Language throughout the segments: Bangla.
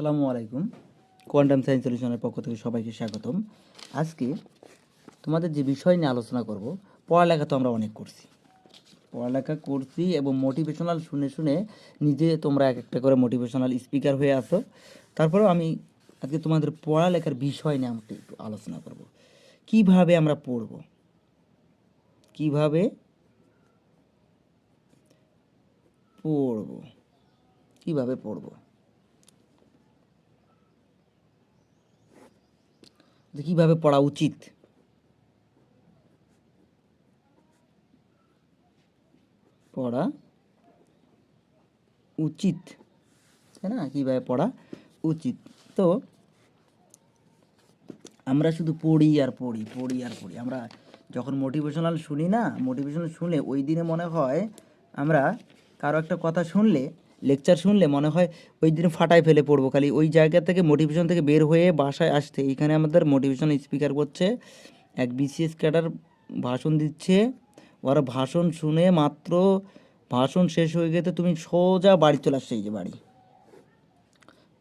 আসসালামু আলাইকুম। কোয়ান্টাম সায়েন্স সলিউশনের পক্ষ থেকে সবাইকে স্বাগতম। আজকে তোমাদের যে বিষয় নিয়ে আলোচনা করব, পড়ালেখা তো আমরা অনেক করছি। পড়ালেখা করছি এবং মোটিভেশনাল শুনে শুনে নিজে তোমরা এক একটা করে মোটিভেশনাল স্পিকার হয়ে আসো তারপরেও আমি আজকে তোমাদের পড়ালেখার বিষয় নিয়ে আমরা একটু আলোচনা করব। কীভাবে আমরা পড়ব? কীভাবে পড়ব? কীভাবে পড়ব? যে কীভাবে পড়া উচিত। পড়া উচিত। তাই না? কীভাবে পড়া উচিত। তো আমরা শুধু পড়ি আর পড়ি পড়ি আর পড়ি। আমরা যখন মোটিভেশনাল শুনি না মোটিভেশনাল শুনলে ওই দিনে মনে হয় আমরা কারও একটা কথা শুনলে লেকচার শুনলে মনে হয় ওই দিন ফাটায় ফেলে পড়ব। খালি ওই জায়গা থেকে মোটিভেশন থেকে বের হয়ে বাসায় আসতে। এইখানে আমাদের মোটিভেশন স্পিকার করছে। এক বিসিএস ক্যাডার ভাষণ দিচ্ছে। ওরা ভাষণ শুনে মাত্র ভাষণ শেষ হয়ে গেতে তুমি সোজা বাড়ি চলে আসছে এই যে বাড়ি।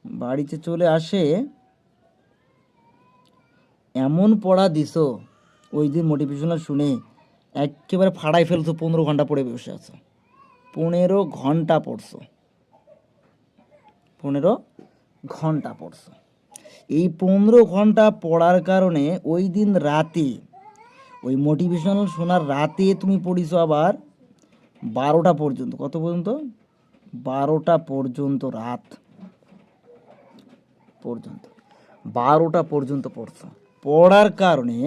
বাড়িতে চলে আসে, এমন পড়া দিছো, ওই দিন মোটিভেশনাল শুনে একেবারে ফাড়াই ফেলছো, পনেরো ঘণ্টা পড়ে বসে আছো। পনেরো ঘণ্টা পড়ছো। পনেরো ঘণ্টা পড়ছো। এই পনেরো ঘণ্টা পড়ার কারণে ওই দিন রাতে, ওই মোটিভেশনাল শোনার রাতে তুমি পড়িছো আবার বারোটা পর্যন্ত। কত পর্যন্ত? বারোটা পর্যন্ত রাত পর্যন্ত। বারোটা পর্যন্ত পড়ছো। পড়ার কারণে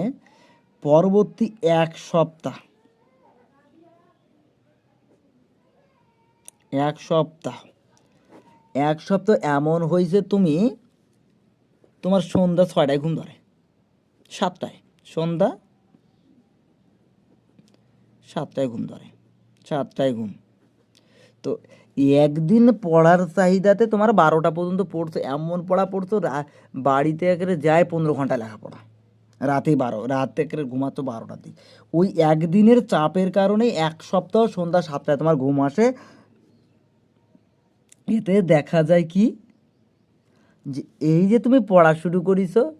পরবর্তী এক সপ্তাহ এক সপ্তাহ এক সপ্তাহ এমন হয়েছে তুমি, তোমার সন্ধ্যা ছয়টায় ঘুম ধরে। সাতটায়। সন্ধ্যা সাতটায় ঘুম ধরে। সাতটায় ঘুম। তো একদিন পড়ার চাহিদাতে তোমার বারোটা পর্যন্ত পড়ছো, এমন পড়া পড়ছো, রা- বাড়িতে একেবারে যায় পনেরো ঘণ্টা লেখাপড়া। রাতে বারো, রাতে একেবারে ঘুমাতো বারোটার দিক। ওই একদিনের চাপের কারণে এক সপ্তাহ সন্ধ্যা সাতটায় তোমার ঘুম আসে এতে দেখা যায় কি? যে এই যে তুমি পড়া শুরু করিছো,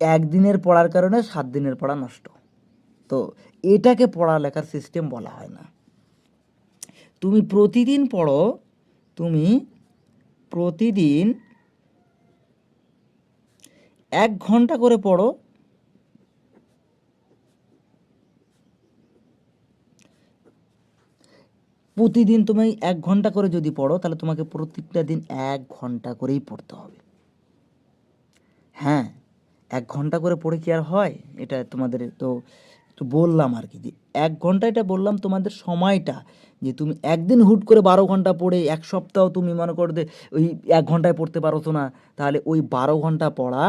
একদিনের পড়ার কারণে সাত দিনের পড়া নষ্ট। তো এটাকে পড়ালেখার সিস্টেম বলা হয় না। তুমি প্রতিদিন পড়ো, তুমি প্রতিদিন এক ঘণ্টা করে পড়ো প্রতিদিন তুমি এক ঘণ্টা করে যদি পড়ো, তাহলে তোমাকে প্রত্যেকটা দিন এক ঘণ্টা করেই পড়তে হবে। হ্যাঁ এক ঘণ্টা করে পড়ে কি আর হয়? এটা তোমাদের তো তো বললাম আর কি। এক ঘণ্টা এটা বললাম তোমাদের সময়টা, যে তুমি একদিন হুট করে বারো ঘণ্টা পড়ে, এক সপ্তাহ তুমি মনে করতে ওই এক ঘন্টায় পড়তে পারো তো না, তাহলে ওই বারো ঘণ্টা পড়া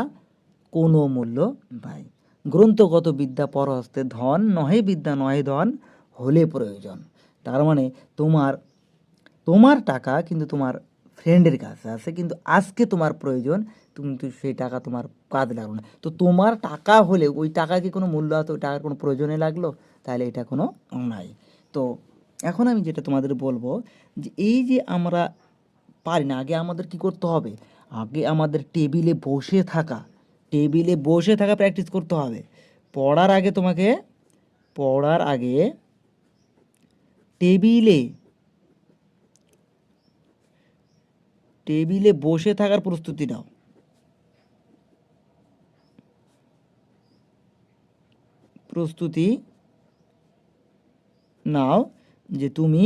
কোনো মূল্য নাই। গ্রন্থগত বিদ্যা পরহস্তে ধন, নহে বিদ্যা নহে ধন, হলে প্রয়োজন। তার মানে তোমার তোমার টাকা কিন্তু তোমার ফ্রেন্ডের কাছে আছে, কিন্তু আজকে তোমার প্রয়োজন, তুমি তো সেই টাকা তোমার কাজে লাগল না। তো তোমার টাকা হলে ওই টাকা কি কোনো মূল্য আছে? ওই টাকার কোনো প্রয়োজনে লাগল? তাহলে এটা কোনো নাই। তো এখন আমি যেটা তোমাদের বলব যে এই যে আমরা পারি না, আগে আমাদের কি করতে হবে? আগে আমাদের টেবিলে বসে থাকা টেবিলে বসে থাকা প্র্যাকটিস করতে হবে। পড়ার আগে তোমাকে, পড়ার আগে টেবিলে টেবিলে বসে থাকার প্রস্তুতি নাও। প্রস্তুতি নাও যে তুমি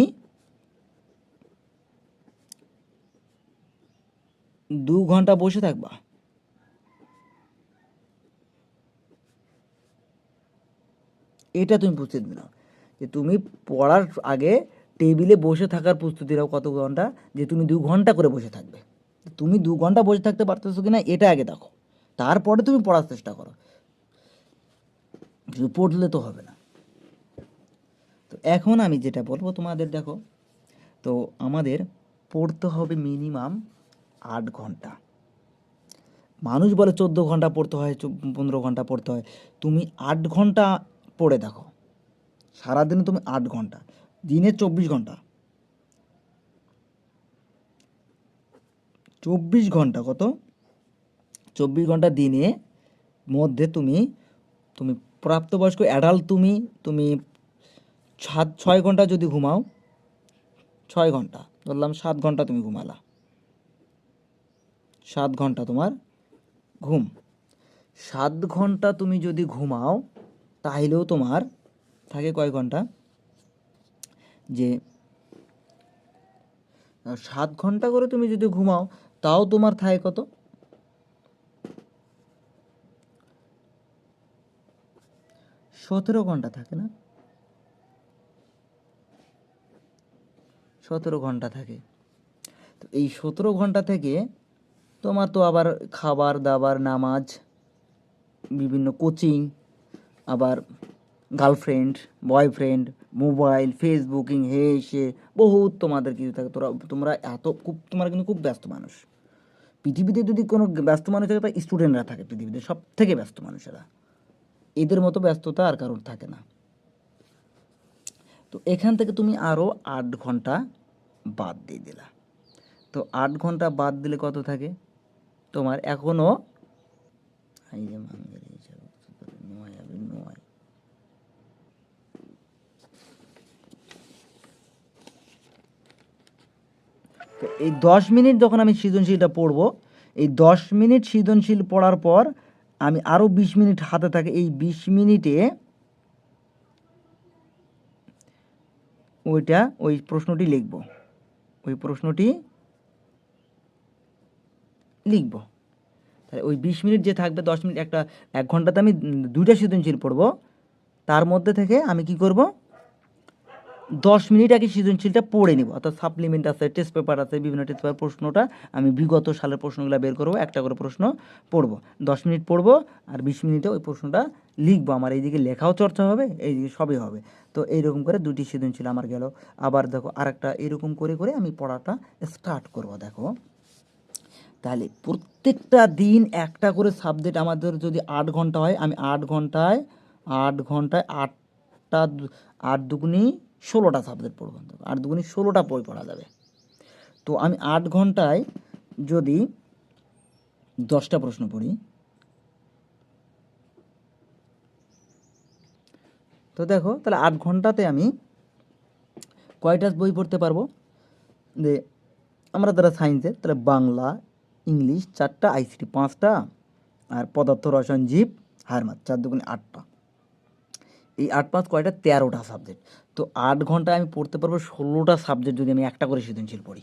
দু ঘণ্টা বসে থাকবা। এটা তুমি প্রস্তুতি নাও। তুমি পড়ার আগে টেবিলে বসে থাকার প্রস্তুতি নাও কত ঘণ্টা, যে তুমি দু ঘণ্টা করে বসে থাকবে। তুমি দু ঘণ্টা বসে থাকতে পারতেছো কিনা, এটা আগে দেখো। তারপরে তুমি পড়ার চেষ্টা করো। শুধু পড়লে তো হবে না। তো এখন আমি যেটা বলব তোমাদের দেখো, তো আমাদের পড়তে হবে মিনিমাম আট ঘণ্টা। মানুষ বলে চোদ্দ ঘণ্টা পড়তে হয় পনেরো ঘণ্টা পড়তে হয়। তুমি আট ঘণ্টা পড়ে দেখো। সারাদিনে তুমি আট ঘণ্টা, দিনে চব্বিশ ঘণ্টা। চব্বিশ ঘণ্টা কত? চব্বিশ ঘণ্টা দিনে মধ্যে তুমি তুমি প্রাপ্তবয়স্ক অ্যাডাল্ট তুমি তুমি সাত, ছয় ঘণ্টা যদি ঘুমাও, ছয় ঘণ্টা, ধরলাম সাত ঘণ্টা তুমি ঘুমালা। সাত ঘণ্টা তোমার ঘুম। সাত ঘণ্টা তুমি যদি ঘুমাও তাহলেও তোমার থাকে কয় ঘণ্টা? যে সাত ঘণ্টা করে তুমি যদি ঘুমাও, তাও তোমার থাকে কত? সতেরো ঘণ্টা থাকে না? সতেরো ঘণ্টা থাকে। তো এই সতেরো ঘণ্টা থেকে তোমার তো আবার খাবার দাবার নামাজ, বিভিন্ন কোচিং আবার গার্লফ্রেন্ড বয়ফ্রেন্ড মোবাইল ফেসবুকিং হে সে বহুত তোমাদের কিছু থাকে। তোরা, তোমরা এত খুব, তোমরা কিন্তু খুব ব্যস্ত মানুষ। পৃথিবীতে যদি কোনো ব্যস্ত মানুষ থাকে তা স্টুডেন্টরা থাকে পৃথিবীতে সব থেকে ব্যস্ত মানুষেরা। এদের মতো ব্যস্ততা আর কারোর থাকে না। তো এখান থেকে তুমি আরও আট ঘণ্টা বাদ দিয়ে দিলা। তো আট ঘণ্টা বাদ দিলে কত থাকে? তোমার এখনও এই যে মাঙ্গের হিসাবে নয় হবে নয় তো এই দশ মিনিট যখন আমি সৃজনশীলটা পড়ব, এই দশ মিনিট সৃজনশীল পড়ার পর আমি আরও বিশ মিনিট হাতে থাকে। এই বিশ মিনিটে ওইটা, ওই প্রশ্নটি লিখব। ওই প্রশ্নটি লিখব। তাহলে ওই বিশ মিনিট যে থাকবে, দশ মিনিট একটা, এক ঘন্টাতে আমি দুইটা সৃজনশীল পড়ব। তার মধ্যে থেকে আমি কি করব? দশ মিনিট আগে সৃজনশীলটা পড়ে নিব। অর্থাৎ সাপ্লিমেন্ট আছে টেস্ট পেপার আছে, বিভিন্ন টেস্ট পেপার প্রশ্নটা আমি বিগত সালের প্রশ্নগুলো বের করব, একটা করে প্রশ্ন পড়ব। দশ মিনিট পড়ব আর বিশ মিনিটে ওই প্রশ্নটা লিখব। আমার এইদিকে লেখাও চর্চা হবে, এইদিকে সবই হবে। তো এইরকম করে দুটি সৃজনশীল আমার গেল। আবার দেখো আরেকটা এরকম করে করে আমি পড়াটা স্টার্ট করব, দেখো। তাহলে প্রত্যেকটা দিন একটা করে সাবজেক্ট আমাদের যদি আট ঘণ্টা হয়, আমি আট ঘন্টায় আট ঘন্টায় আটটা আট দুগুনি ষোলোটা সাবজেক্ট পড়ব আট দুগুনি ষোলোটা বই পড়া যাবে। তো আমি আট ঘন্টায় যদি দশটা প্রশ্ন পড়ি, তো দেখো তাহলে আট ঘন্টাতে আমি কয়টা বই পড়তে পারব? যে আমরা যারা সায়েন্সের, তাহলে বাংলা, ইংলিশ চারটা, আইসিটি পাঁচটা, আর পদার্থ, রসায়ন, জীব হারমাত চার দুগুণে আটটা। এই আট পাঁচ কয়টা তেরোটা সাবজেক্ট তো আট ঘন্টায় আমি পড়তে পারব ষোলোটা সাবজেক্ট যদি আমি একটা করে সৃজনশীল পড়ি।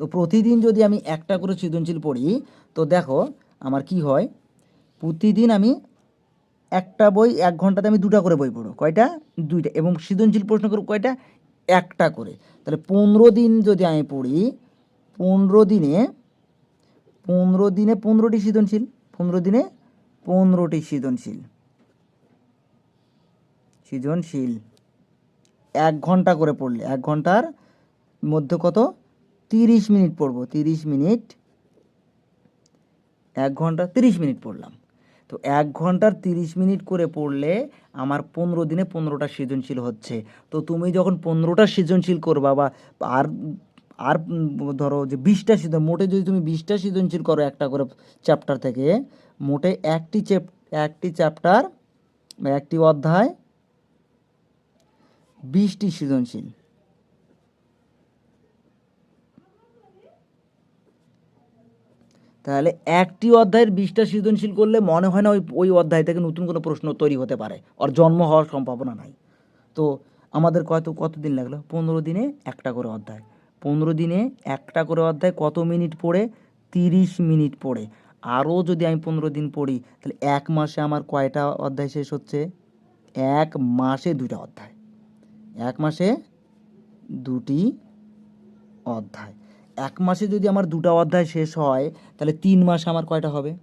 তো প্রতিদিন যদি আমি একটা করে সৃজনশীল পড়ি, তো দেখো আমার কি হয়, প্রতিদিন আমি একটা বই এক ঘন্টাতে আমি দুটা করে বই পড়ব। কয়টা? দুইটা। এবং সৃজনশীল প্রশ্ন করব কয়টা? একটা করে। তাহলে পনেরো দিন যদি আমি পড়ি, পনেরো দিনে পনেরো দিনে পনেরোটি সৃজনশীল, পনেরো দিনে পনেরোটি সৃজনশীল। সৃজনশীল। এক ঘণ্টা করে পড়লে, এক ঘণ্টার মধ্যে কত? তিরিশ মিনিট পড়ব, তিরিশ মিনিট। এক ঘণ্টা তিরিশ মিনিট পড়লাম। তো এক ঘণ্টার তিরিশ মিনিট করে পড়লে আমার পনেরো দিনে পনেরোটা সৃজনশীল হচ্ছে। তো তুমি যখন পনেরোটা সৃজনশীল করবা বা আর আর ধরো যে বিশটা সৃজন, মোটে যদি তুমি বিশটা সৃজনশীল করো একটা করে চ্যাপ্টার থেকে, মোটে একটি চ্যাপ একটি চ্যাপ্টার বা একটি অধ্যায় বিশটি সৃজনশীল। তাহলে একটি অধ্যায়ের বিশটা সৃজনশীল করলে মনে হয় না ওই ওই অধ্যায় থেকে নতুন কোনো প্রশ্ন তৈরি হতে পারে, আর জন্ম হওয়ার সম্ভাবনা নাই। তো আমাদের কত কত দিন লাগল? পনেরো দিনে একটা করে অধ্যায়। পনেরো দিনে একটা করে অধ্যায় কত মিনিট পড়ে? তিরিশ মিনিট পড়ে। আরও যদি আমি পনেরো দিন পড়ি, তাহলে এক মাসে আমার কয়টা অধ্যায় শেষ হচ্ছে? এক মাসে দুটা অধ্যায়। এক মাসে দুটি অধ্যায়। এক মাসে যদি আমার দুটো অধ্যায় শেষ হয়, তাহলে তিন মাসে আমার কয়টা হবে?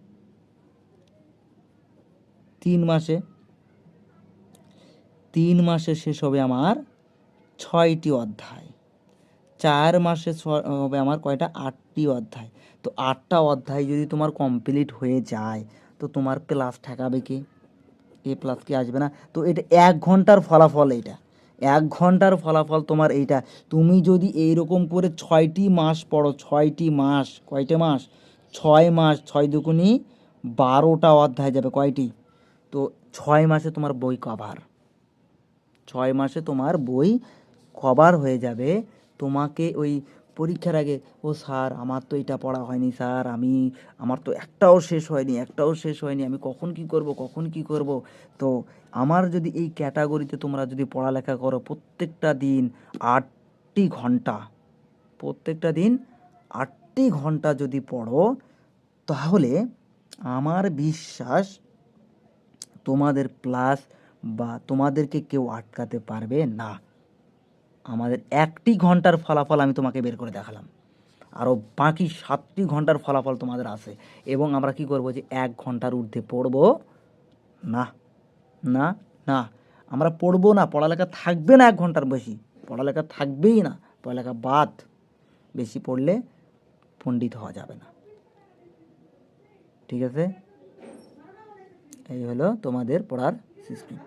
তিন মাসে। তিন মাসে শেষ হবে আমার ছয়টি অধ্যায়। চার মাসে হবে আমার কয়টা? আটটি অধ্যায়। তো আটটা অধ্যায় যদি তোমার কমপ্লিট হয়ে যায়, তো তোমার প্লাস ঠেকাবে কি? এ প্লাস কি আসবে না? তো এটা এক ঘণ্টার ফলাফল এটা এক ঘণ্টার ফলাফল তোমার এইটা। তুমি যদি এই রকম করে ছয়টি মাস পড়ো, ছয়টি মাস, কয়টা মাস? ছয় মাস, ছয় দুকুনি বারোটা অধ্যায় যাবে কয়টি? তো ছয় মাসে তোমার বই কভার। ছয় মাসে তোমার বই কভার হয়ে যাবে। তোমাকে ওই পরীক্ষার আগে, ও স্যার, আমার তো এটা পড়া হয়নি স্যার, আমি, আমার তো একটাও শেষ হয়নি, একটাও শেষ হয়নি, আমি কখন কি করব, কখন কি করব? তো আমার যদি এই ক্যাটাগরিতে তোমরা যদি পড়ালেখা করো, প্রত্যেকটা দিন আটটি ঘণ্টা, প্রত্যেকটা দিন আটটি ঘণ্টা যদি পড়ো, তাহলে আমার বিশ্বাস তোমাদের প্লাস বা তোমাদেরকে কেউ আটকাতে পারবে না। আমাদের একটি ঘণ্টার ফলাফল আমি তোমাকে বের করে দেখালাম। আরও বাকি সাতটি ঘণ্টার ফলাফল তোমাদের আছে। এবং আমরা কি করব যে এক ঘণ্টার ঊর্ধ্বে পড়ব? না না না। আমরা পড়ব না, পড়ালেখা থাকবে না এক ঘণ্টার বেশি। পড়ালেখা থাকবেই না, পড়ালেখা বাদ। বেশি পড়লে পণ্ডিত হওয়া যাবে না। ঠিক আছে? এই হলো তোমাদের পড়ার সিস্টেম